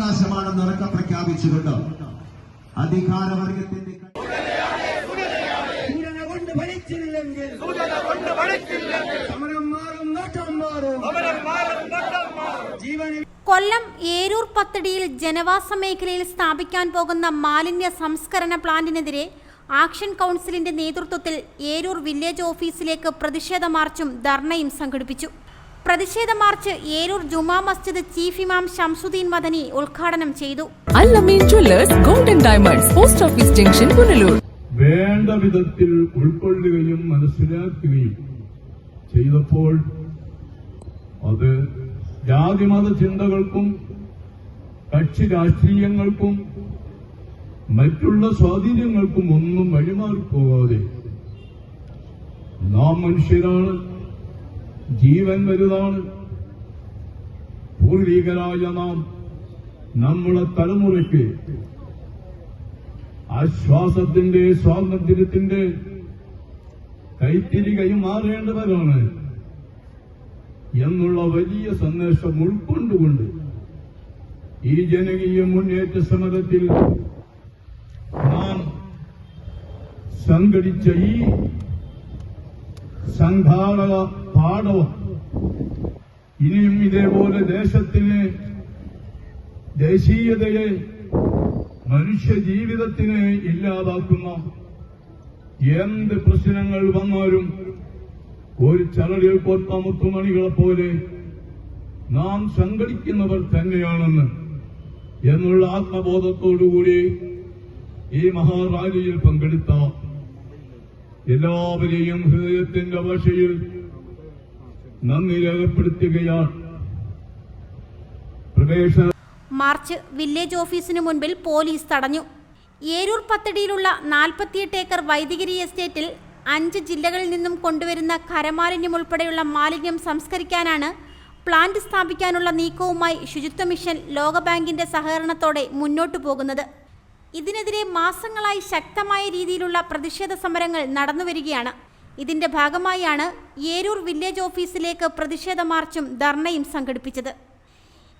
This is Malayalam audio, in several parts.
മനുഷ്യാവകാശമാണെന്ന് നിറക്ക പ്രഖ്യാപിച്ചുകൊണ്ട് അധികാരവർഗത്തിന്റെ കൊണ്ട് ഭരിച്ചില്ലെങ്കിൽ സമരം മാറും നോട്ടം മാറും. ജീവനിൽ കൊല്ലം ഏരൂർ പത്തടിയിൽ ജനവാസ മേഖലയിൽ സ്ഥാപിക്കാൻ പോകുന്ന മാലിന്യ സംസ്കരണ പ്ലാന്റിനെതിരെ ആക്ഷൻ കൗൺസിലിന്റെ നേതൃത്വത്തിൽ ഏരൂർ വില്ലേജ് ഓഫീസിലേക്ക് പ്രതിഷേധ മാർച്ചും ധർണയും സംഘടിപ്പിച്ചു. പ്രതിഷേധ മാർച്ച് ഏരൂർ ജുമാ മസ്ജിദ് ചീഫ് ഇമാം ഷംസുദ്ദീൻ മദനി ഉദ്ഘാടനം ചെയ്തു. Allameen jewellers golden diamonds post office junction Punalur. വേണ്ട വിധത്തിൽ ഉൾക്കൊള്ളുകയും മനസ്സിലാക്കുകയും ചെയ്തപ്പോൾ അത് ജാതിമത ചിന്തകൾക്കും കക്ഷി രാഷ്ട്രീയങ്ങൾക്കും മറ്റുള്ള സ്വാധീനങ്ങൾക്കും ഒന്നും വഴിമാറിപ്പോകാതെ നാം മനുഷ്യരാണ്. ജീവൻ വലുതാണ് പൂർവികരായ നാം നമ്മുടെ തലമുറയ്ക്ക് ആശ്വാസത്തിന്റെ സ്വാതന്ത്ര്യത്തിന്റെ കൈത്തിരി കൈമാറേണ്ടവരാണ് എന്നുള്ള വലിയ സന്ദേശം ഉൾക്കൊണ്ടുകൊണ്ട് ഈ ജനകീയ മുന്നേറ്റ സമരത്തിൽ നാം സംഘടിച്ച ഈ സംഘാടക പാഠവും ഇനിയും ഇതേപോലെ ദേശത്തിന് ദേശീയതയെ മനുഷ്യ ഇല്ലാതാക്കുന്ന എന്ത് പ്രശ്നങ്ങൾ വന്നാലും ഒരു ചരടിൽ കൊത്ത മുത്തുമണികളെ പോലെ നാം സംഘടിക്കുന്നവർ തന്നെയാണെന്ന് എന്നുള്ള ആത്മബോധത്തോടുകൂടി ഈ മഹാറാലിയിൽ പങ്കെടുത്ത എല്ലാവരെയും ഹൃദയത്തിന്റെ ഭാഷയിൽ നന്ദി രേഖപ്പെടുത്തുകയാണ്. മാർച്ച് വില്ലേജ് ഓഫീസിനു മുൻപിൽ പോലീസ് തടഞ്ഞു. ഏരൂർ പത്തടിയിലുള്ള നാൽപ്പത്തിയെട്ട് ഏക്കർ വൈദികരി എസ്റ്റേറ്റിൽ അഞ്ച് ജില്ലകളിൽ നിന്നും കൊണ്ടുവരുന്ന ഖരമാലിന്യം ഉൾപ്പെടെയുള്ള മാലിന്യം സംസ്കരിക്കാനാണ് പ്ലാന്റ് സ്ഥാപിക്കാനുള്ള നീക്കവുമായി ശുചിത്വ മിഷൻ ലോകബാങ്കിന്റെ സഹകരണത്തോടെ മുന്നോട്ടു പോകുന്നത്. ഇതിനെതിരെ മാസങ്ങളായി ശക്തമായ രീതിയിലുള്ള പ്രതിഷേധ സമരങ്ങൾ നടന്നുവരികയാണ്. ഇതിന്റെ ഭാഗമായാണ് ഏരൂർ വില്ലേജ് ഓഫീസിലേക്ക് പ്രതിഷേധ മാർച്ചും ധർണയും സംഘടിപ്പിച്ചത്.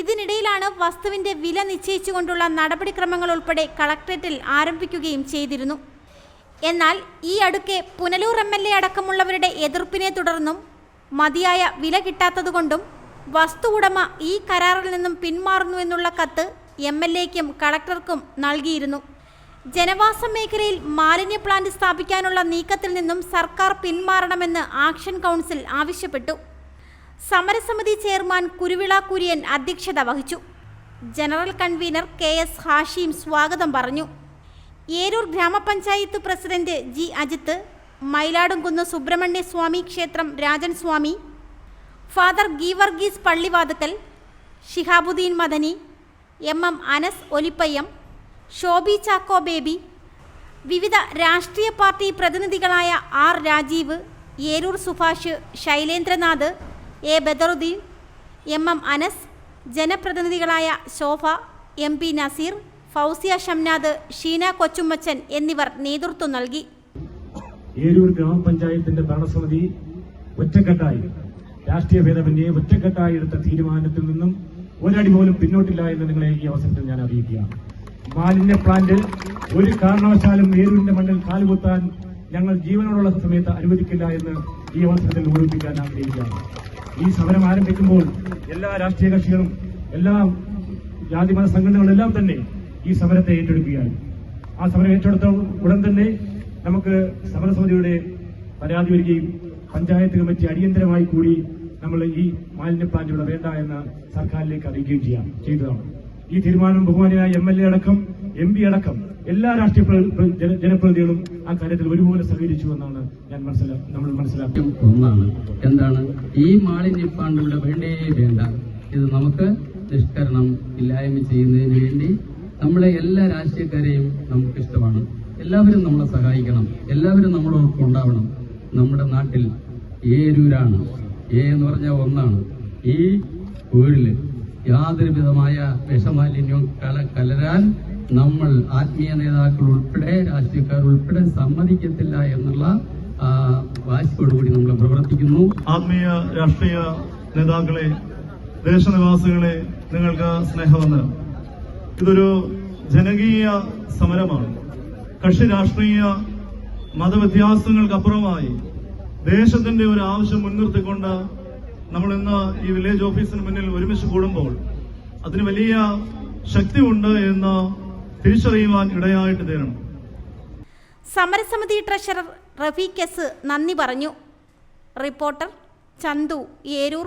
ഇതിനിടയിലാണ് വസ്തുവിന്റെ വില നിശ്ചയിച്ചുകൊണ്ടുള്ള നടപടിക്രമങ്ങൾ ഉൾപ്പെടെ കളക്ട്രേറ്റിൽ ആരംഭിക്കുകയും ചെയ്തിരുന്നു. എന്നാൽ ഈ അടുക്കെ പുനലൂർ എം എൽ എ അടക്കമുള്ളവരുടെ എതിർപ്പിനെ തുടർന്നും മതിയായ വില കിട്ടാത്തതുകൊണ്ടും വസ്തു ഉടമ ഈ കരാറിൽ നിന്നും പിന്മാറുന്നു എന്നുള്ള കത്ത് എം എൽ എക്കും കളക്ടർക്കും നൽകിയിരുന്നു. ജനവാസ മേഖലയിൽ മാലിന്യ പ്ലാന്റ് സ്ഥാപിക്കാനുള്ള നീക്കത്തിൽ നിന്നും സർക്കാർ പിന്മാറണമെന്ന് ആക്ഷൻ കൗൺസിൽ ആവശ്യപ്പെട്ടു. സമരസമിതി ചെയർമാൻ കുരുവിള കുര്യൻ അധ്യക്ഷത വഹിച്ചു. General convener K S Hashim സ്വാഗതം പറഞ്ഞു. ഏരൂർ ഗ്രാമപഞ്ചായത്ത് പ്രസിഡന്റ് ജി അജിത്ത് മയിലാടുംകുന്ന് സുബ്രഹ്മണ്യ സ്വാമി ക്ഷേത്രം Rajan Swami father Geevarghese Pallivathukkal Shihabuddeen Madani M M Anas Olippayyam Shobi Chacko Baby വിവിധ രാഷ്ട്രീയ party പ്രതിനിധികളായ R Rajeev Eroor Subhash Sailendranath A Badaruddeen M M Anas ജനപ്രതിനിധികളായ Shobha M P Naseer Fousiya Shamnad Sheena Kochummachan എന്നിവർ നേതൃത്വം നൽകി. ഏരൂർ ഗ്രാമപഞ്ചായത്തിന്റെ ഭരണസമിതി ഒറ്റക്കെട്ടായി. രാഷ്ട്രീയ ഭേദമന്യേ ഒറ്റക്കെട്ടായി എടുത്ത തീരുമാനത്തിൽ നിന്നും ഒരടി പോലും പിന്നോട്ടില്ല എന്ന് നിങ്ങളെ ഈ അവസരത്തിൽ ഞാൻ അറിയിക്കുകയാണ്. മാലിന്യ പ്ലാന്റിൽ ഒരു കാരണവശാലും ഏരൂരിന്റെ മണ്ണിൽ കാലുകുത്താൻ ഞങ്ങൾ ജീവനോടുള്ള സമയത്ത് അനുവദിക്കില്ല എന്ന് ഈ അവസരത്തിൽ ഓർമ്മിപ്പിക്കാൻ ആഗ്രഹിക്കുകയാണ്. ഈ സമരം ആരംഭിക്കുമ്പോൾ എല്ലാ രാഷ്ട്രീയ കക്ഷികളും എല്ലാ ജാതിമത സംഘടനകളെല്ലാം തന്നെ ഈ സമരത്തെ ഏറ്റെടുക്കുകയാണ്. ആ സമരം ഏറ്റെടുത്ത ഉടൻ തന്നെ നമുക്ക് സമരസമിതിയുടെ പരാതി വരികയും പഞ്ചായത്ത് കമ്മിറ്റി അടിയന്തരമായി കൂടി നമ്മൾ ഈ മാലിന്യ പ്ലാന്റ് ഇവിടെ വേണ്ട എന്ന് സർക്കാരിലേക്ക് അറിയിക്കുകയും ചെയ്യാം. ചെയ്തതാണ്. ഈ തീരുമാനം ബഹുമാനിയായ എം എൽ എ അടക്കം എം പി അടക്കം എല്ലാ രാഷ്ട്രീയ പ്ര- പ്ര- ജനപ്രതിനിധികളും ആ കാര്യത്തിൽ ഒരുപോലെ സഹകരിച്ചു എന്നാണ് ഞാൻ മനസ്സിലാക്കുന്നത് നമ്മൾ മനസ്സിലാക്കും ഒന്നാണ്. എന്താണ്? ഈ മാലിന്യ പ്ലാന്റ് വേണ്ടേ വേണ്ട. ഇത് നമുക്ക് നിഷ്കരണം ഇല്ലായ്മ ചെയ്യുന്നതിന് വേണ്ടി നമ്മളെ എല്ലാ രാഷ്ട്രീയക്കാരെയും നമുക്ക് ഇഷ്ടമാണ്. എല്ലാവരും നമ്മളെ സഹായിക്കണം. എല്ലാവരും നമ്മളോടൊപ്പം ഉണ്ടാവണം. നമ്മുടെ നാട്ടിൽ ഏരൂരാണ്. ഏ എന്ന് പറഞ്ഞാൽ ഒന്നാണ്. ഈ ഊരിൽ യാതൊരു വിധമായ വിഷമാലിന്യവും കല കലരാൻ നമ്മൾ ആത്മീയ നേതാക്കൾ ഉൾപ്പെടെ രാഷ്ട്രീയക്കാർ ഉൾപ്പെടെ സമ്മതിക്കത്തില്ല എന്നുള്ള വാശിയോടുകൂടി നമ്മൾ പ്രവർത്തിക്കുന്നു. ആത്മീയ രാഷ്ട്രീയ നേതാക്കളെ ദേശനിവാസികളെ നിങ്ങൾക്ക് സ്നേഹവന്ദനം. ഇതൊരു ജനകീയ സമരമാണ്. കക്ഷി രാഷ്ട്രീയ മതവ്യത്യാസങ്ങൾക്കപ്പുറമായി ദേശത്തിന്റെ ഒരു ആവശ്യം മുൻനിർത്തിക്കൊണ്ട് നമ്മൾ ഇന്ന് ഈ വില്ലേജ് ഓഫീസിന് മുന്നിൽ ഒരുമിച്ച് കൂടുമ്പോൾ അതിന് വലിയ ശക്തിയുണ്ട് എന്ന് തിരിച്ചറിയുവാൻ ഇടയായിട്ട് തീരണം സമരസമിതി ട്രഷറർ റഫീഖ് എസ് നന്ദി പറഞ്ഞു. റിപ്പോർട്ടർ ചന്തു ഏരൂർ.